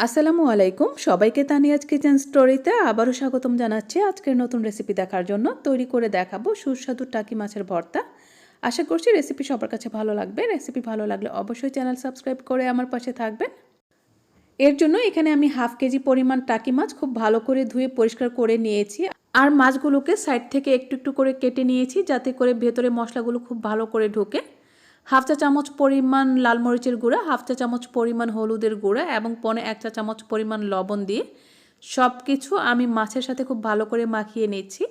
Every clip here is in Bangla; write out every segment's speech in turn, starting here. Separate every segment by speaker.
Speaker 1: আসসালামু আলাইকুম। সবাইকে তানিয়াজ কিচেন স্টোরিতে আবারও স্বাগতম জানাচ্ছি। আজকের নতুন রেসিপি দেখার জন্য তৈরি করে দেখাবো সুস্বাদু টাকি মাছের ভর্তা। আশা করছি রেসিপি সবার কাছে ভালো লাগবে। রেসিপি ভালো লাগলে অবশ্যই চ্যানেল সাবস্ক্রাইব করে আমার পাশে থাকবেন। এর জন্য এখানে আমি হাফ কেজি পরিমাণ টাকি মাছ খুব ভালো করে ধুয়ে পরিষ্কার করে নিয়েছি। আর মাছগুলোকে সাইড থেকে একটু একটু করে কেটে নিয়েছি যাতে করে ভেতরে মশলাগুলো খুব ভালো করে ঢোকে। হাফ চা চামচ পরিমাণ লাল মরিচের গুঁড়া, হাফ চা চামচ পরিমাণ হলুদের গুঁড়া এবং পনে এক চা চামচ পরিমাণ লবণ দিয়ে সব কিছু আমি মাছের সাথে খুব ভালো করে মাখিয়ে নিচ্ছি।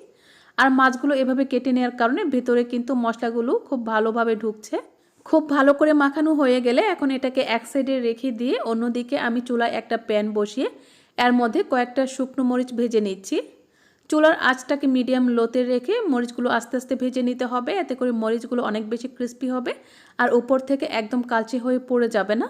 Speaker 1: আর মাছগুলো এভাবে কেটে নেওয়ার কারণে ভেতরে কিন্তু মশলাগুলো খুব ভালোভাবে ঢুকছে। খুব ভালো করে মাখানো হয়ে গেলে এখন এটাকে এক সাইডে রেখে দিয়ে অন্যদিকে আমি চুলায় একটা প্যান বসিয়ে এর মধ্যে কয়েকটা শুকনো মরিচ ভেজে নিচ্ছি। চুলার আঁচটাকে মিডিয়াম লোতে রেখে মরিচগুলো আস্তে আস্তে ভেজে নিতে হবে। এতে করে মরিচগুলো অনেক বেশি ক্রিস্পি হবে আর উপর থেকে একদম কালচে হয়ে পড়ে যাবে না।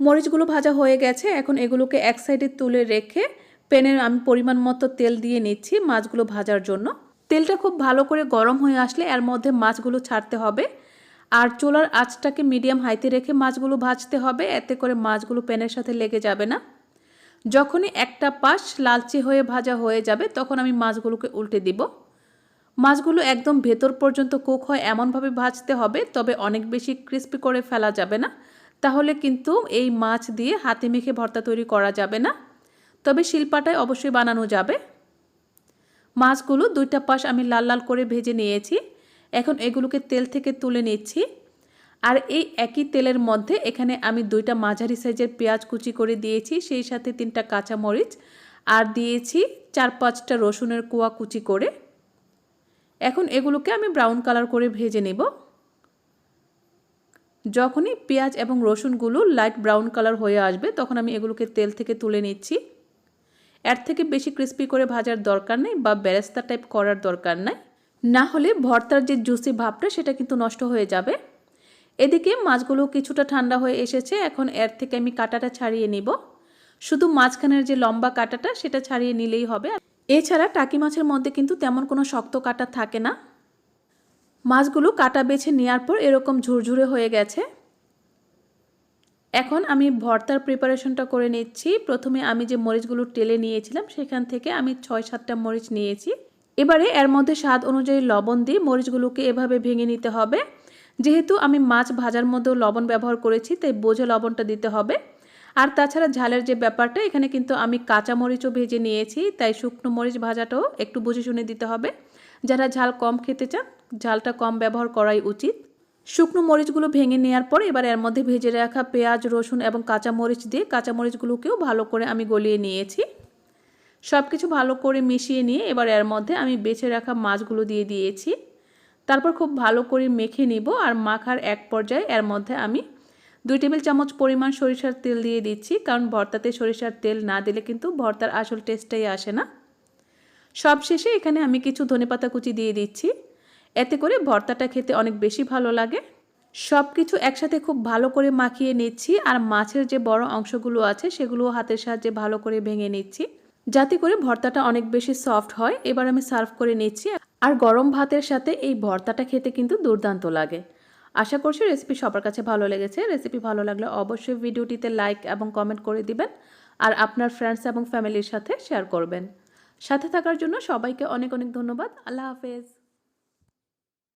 Speaker 1: মরিচগুলো ভাজা হয়ে গেছে। এখন এগুলোকে এক সাইডে তুলে রেখে প্যানের আমি পরিমাণ মতো তেল দিয়ে নিচ্ছি মাছগুলো ভাজার জন্য। তেলটা খুব ভালো করে গরম হয়ে আসলে এর মধ্যে মাছগুলো ছাড়তে হবে। আর চুলার আঁচটাকে মিডিয়াম হাইতে রেখে মাছগুলো ভাজতে হবে। এতে করে মাছগুলো প্যানের সাথে লেগে যাবে না। যখনই একটা পাশ লালচে হয়ে ভাজা হয়ে যাবে, তখন আমি মাছগুলোকে উল্টে দিব। মাছগুলো একদম ভেতর পর্যন্ত কুক হয়, এমনভাবে ভাজতে হবে, তবে অনেক বেশি ক্রিস্পি করে ফেলা যাবে না। তাহলে কিন্তু এই মাছ দিয়ে হাতে মেখে ভর্তা তৈরি করা যাবে না। তবে শিল্পাটায় অবশ্যই বানানো যাবে। মাছগুলো দুইটা পাশ আমি লাল লাল করে ভেজে নিয়েছি। এখন এগুলোকে তেল থেকে তুলে নিচ্ছি। আর এই একই তেলের মধ্যে এখানে আমি দুইটা মাঝারি সাইজের পেঁয়াজ কুচি করে দিয়েছি, সেই সাথে তিনটা কাঁচা মরিচ আর দিয়েছি চার পাঁচটা রসুনের কোয়া কুচি করে। এখন এগুলোকে আমি ব্রাউন কালার করে ভেজে নেব। যখনই পেঁয়াজ এবং রসুনগুলো লাইট ব্রাউন কালার হয়ে আসবে, তখন আমি এগুলোকে তেল থেকে তুলে নিচ্ছি। এর থেকে বেশি ক্রিস্পি করে ভাজার দরকার নেই বা বেরেস্তা টাইপ করার দরকার নাই। না হলে ভর্তার যে জুসি ভাবটা, সেটা কিন্তু নষ্ট হয়ে যাবে। এদিকে মাছগুলো কিছুটা ঠান্ডা হয়ে এসেছে, এখন এর থেকে আমি কাটাটা ছাড়িয়ে নিব। শুধু মাঝখানের যে লম্বা কাটাটা, সেটা ছাড়িয়ে নিলেই হবে। এছাড়া টাকি মাছের মধ্যে কিন্তু তেমন কোনো শক্ত কাটা থাকে না। মাছগুলো কাটা বেছে নেওয়ার পর এরকম ঝুরঝুরে হয়ে গেছে। এখন আমি ভর্তার প্রিপারেশনটা করে নিচ্ছি। প্রথমে আমি যে মরিচগুলো টেলে নিয়েছিলাম, সেখান থেকে আমি ছয় সাতটা মরিচ নিয়েছি। এবারে এর মধ্যে স্বাদ অনুযায়ী লবণ দিয়ে মরিচগুলোকে এভাবে ভেঙে নিতে হবে। যেহেতু আমি মাছ ভাজার মধ্যেও লবণ ব্যবহার করেছি, তাই বোঝে লবণটা দিতে হবে। আর তাছাড়া ঝালের যে ব্যাপারটা, এখানে কিন্তু আমি কাঁচা মরিচও ভেজে নিয়েছি, তাই শুকনো মরিচ ভাজাটাও একটু বুঝে শুনে দিতে হবে। যারা ঝাল কম খেতে চান, ঝালটা কম ব্যবহার করাই উচিত। শুকনো মরিচগুলো ভেঙে নেওয়ার পর এবার এর মধ্যে ভেজে রাখা পেঁয়াজ, রসুন এবং কাঁচা মরিচ দিয়ে কাঁচা মরিচগুলোকেও ভালো করে আমি গলিয়ে নিয়েছি। সব কিছু ভালো করে মিশিয়ে নিয়ে এবার এর মধ্যে আমি বেছে রাখা মাছগুলো দিয়ে দিয়েছি। তারপর খুব ভালো করে মেখে নিব আর মাখার এক পর্যায়ে এর মধ্যে আমি দুই টেবিল চামচ পরিমাণ সরিষার তেল দিয়ে দিচ্ছি, কারণ ভর্তাতে সরিষার তেল না দিলে কিন্তু ভর্তার আসল টেস্টটাই আসে না। সব শেষে এখানে আমি কিছু ধনেপাতা কুচি দিয়ে দিচ্ছি। এতে করে ভর্তাটা খেতে অনেক বেশি ভালো লাগে। সব কিছু একসাথে খুব ভালো করে মাখিয়ে নিচ্ছি আর মাছের যে বড় অংশগুলো আছে সেগুলো হাতের সাহায্যে ভালো করে ভেঙে নিচ্ছি। যাতে করে ভর্তাটা অনেক বেশি সফট হয়। এবার আমি সার্ভ করে নিচ্ছি। আর গরম ভাতের সাথে এই ভর্তাটা খেতে কিন্তু দুর্দান্ত লাগে। আশা করছি রেসিপি সবার কাছে ভালো লেগেছে। রেসিপি ভালো লাগলে অবশ্যই ভিডিওটিতে লাইক এবং কমেন্ট করে দিবেন আর আপনার ফ্রেন্ডস এবং ফ্যামিলির সাথে শেয়ার করবেন। সাথে থাকার জন্য সবাইকে অনেক অনেক ধন্যবাদ। আল্লাহ হাফেজ।